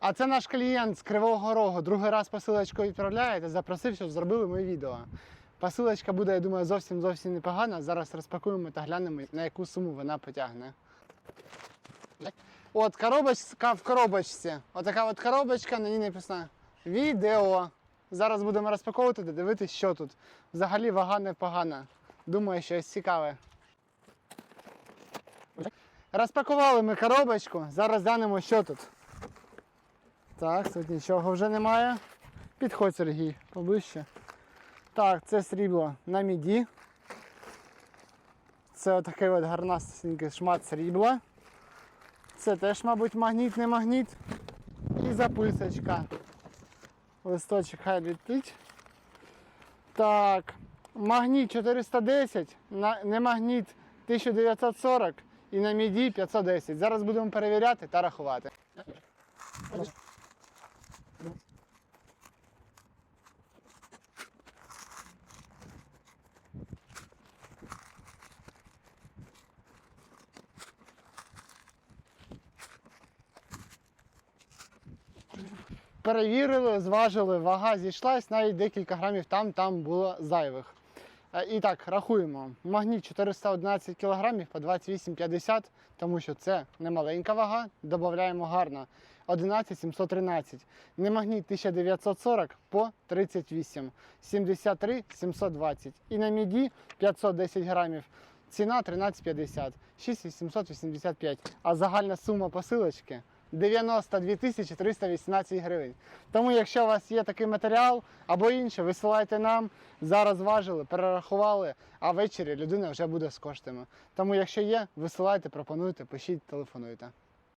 А це наш клієнт з Кривого Рогу. Другий раз посилочку відправляє та запросив, щоб зробили моє відео. Посилочка буде, я думаю, зовсім зовсім непогана. Зараз розпакуємо та глянемо, на яку суму вона потягне. От коробочка в коробочці. Отака от коробочка, на ній написано відео. Зараз будемо розпаковувати та дивитися, що тут. Взагалі вага непогана. Думаю, щось цікаве. Розпакували ми коробочку. Зараз глянемо, що тут. Так, тут нічого вже немає. Підходь, Сергій, поближче. Так, це срібло на міді. Це отакий от гарнасенький шмат срібла. Це теж, мабуть, магніт, не магніт. І записочка. Листочок хай летить. Так, магніт 410, на- не магніт 1940 і на міді 510. Зараз будемо перевіряти та рахувати. Перевірили, зважили, вага зійшлась, навіть декілька грамів там, там було зайвих. Е, І так, рахуємо. Магніт 411 кг по 28,50, тому що це не маленька вага, додаємо гарно. 11,713. Немагніт 1940 по 38, 73 720. І на міді 510 грамів. Ціна 13,50, 6,885. А загальна сума посилочки 92 тисячі 318 гривень. Тому, якщо у вас є такий матеріал або інше, висилайте нам. Зараз важили, перерахували, а ввечері людина вже буде з коштами. Тому, якщо є, висилайте, пропонуйте, пишіть, телефонуйте.